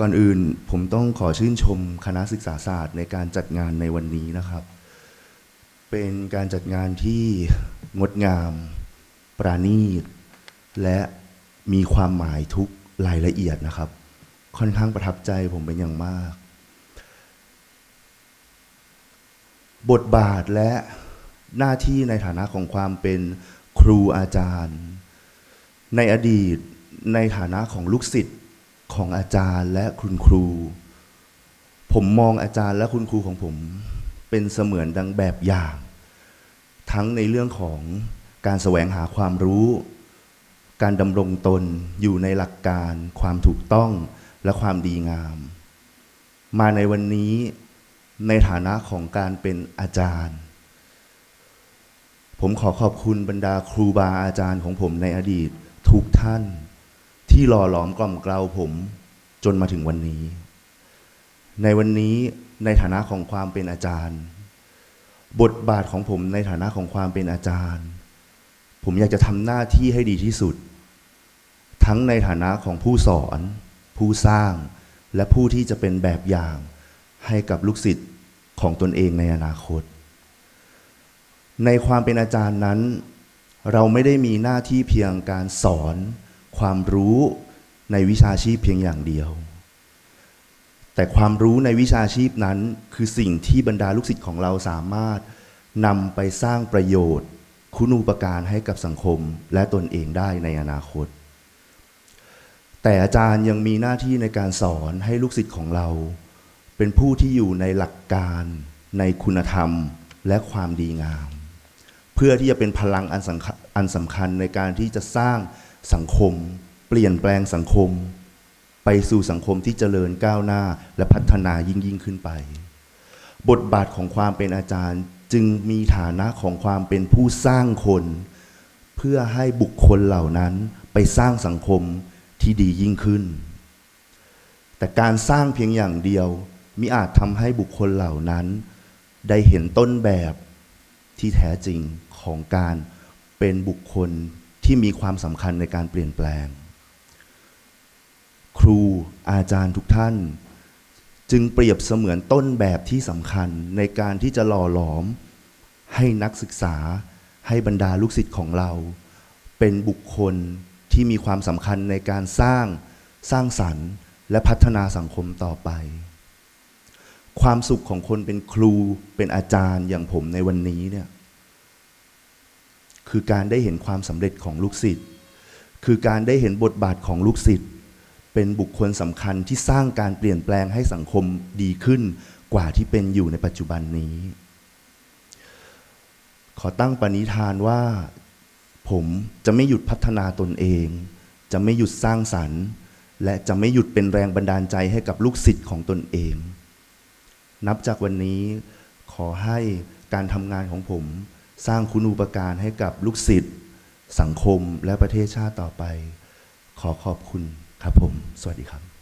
ก่อนอื่นผมต้องขอชื่นชมคณะศึกษาศาสตร์ในการจัดงานในวันนี้นะครับ เป็นการจัดงานที่งดงาม ปราณีต และมีความหมายทุกรายละเอียดนะครับ ค่อนข้างประทับใจผมเป็นอย่างมาก บทบาทและหน้าที่ในฐานะของความเป็นครูอาจารย์ ในอดีตในฐานะของลูกศิษย์ ของอาจารย์และคุณครู ผมมองอาจารย์และคุณครูของผมเป็นเสมือนดังแบบอย่าง ทั้งในเรื่องของการแสวงหาความรู้ การดำรงตนอยู่ในหลักการ ความถูกต้องและความดีงาม มาในวันนี้ในฐานะของการเป็นอาจารย์ ผมขอขอบคุณบรรดาครูบาอาจารย์ของผมในอดีตทุกท่าน ที่หล่อหลอมกล่อมเกลาผมจนมาถึงวันนี้ ในวันนี้ในฐานะของความเป็นอาจารย์ บทบาทของผมในฐานะของความเป็นอาจารย์ ผมอยากจะทำหน้าที่ให้ดีที่สุด ทั้งในฐานะของผู้สอน ผู้สร้าง และผู้ที่จะเป็นแบบอย่างให้กับลูกศิษย์ของตนเองในอนาคต ในความเป็นอาจารย์นั้น เราไม่ได้มีหน้าที่เพียงการสอน ความรู้ในวิชาชีพเพียงอย่างเดียว แต่ความรู้ในวิชาชีพนั้น คือสิ่งที่บรรดาลูกศิษย์ของเราสามารถนำไปสร้างประโยชน์ คุณูปการให้กับสังคมและตนเองได้ในอนาคต แต่อาจารย์ยังมีหน้าที่ในการสอนให้ลูกศิษย์ของเรา เป็นผู้ที่อยู่ในหลักการ ในคุณธรรมและความดีงาม เพื่อที่จะเป็นพลังอันสำคัญอันสำคัญในการที่จะสร้าง สังคม เปลี่ยนแปลงสังคม ไปสู่สังคมที่เจริญก้าวหน้าและพัฒนายิ่งยิ่งขึ้นไป บทบาทของความเป็นอาจารย์จึงมีฐานะของความเป็นผู้สร้างคน เพื่อให้บุคคลเหล่านั้นไปสร้างสังคมที่ดียิ่งขึ้น แต่การสร้างเพียงอย่างเดียวมิอาจทำให้บุคคลเหล่านั้น ได้เห็นต้นแบบที่แท้จริงของการเป็นบุคคล ที่มีความสำคัญในการเปลี่ยนแปลง ครูอาจารย์ทุกท่าน จึงเปรียบเสมือนต้นแบบที่สำคัญในการที่จะหล่อหลอม ให้นักศึกษาให้บรรดาลูกศิษย์ของเรา เป็นบุคคลที่มีความสำคัญในการสร้างสร้างสรรค์ และพัฒนาสังคมต่อไป ความสุขของคนเป็นครูเป็นอาจารย์อย่างผมในวันนี้เนี่ย คือการได้เห็นความสำเร็จของลูกศิษย์ คือการได้เห็นบทบาทของลูกศิษย์ เป็นบุคคลสำคัญที่สร้างการเปลี่ยนแปลงให้สังคมดีขึ้นกว่าที่เป็นอยู่ในปัจจุบันนี้ ขอตั้งปณิธานว่า ผมจะไม่หยุดพัฒนาตนเอง จะไม่หยุดสร้างสรรค์ และจะไม่หยุดเป็นแรงบันดาลใจให้กับลูกศิษย์ของตนเอง นับจากวันนี้ขอให้การทำงานของผม สร้างคุณูปการให้กับลูกศิษย์สังคมและประเทศชาติต่อไป ขอขอบคุณครับผม สวัสดีครับ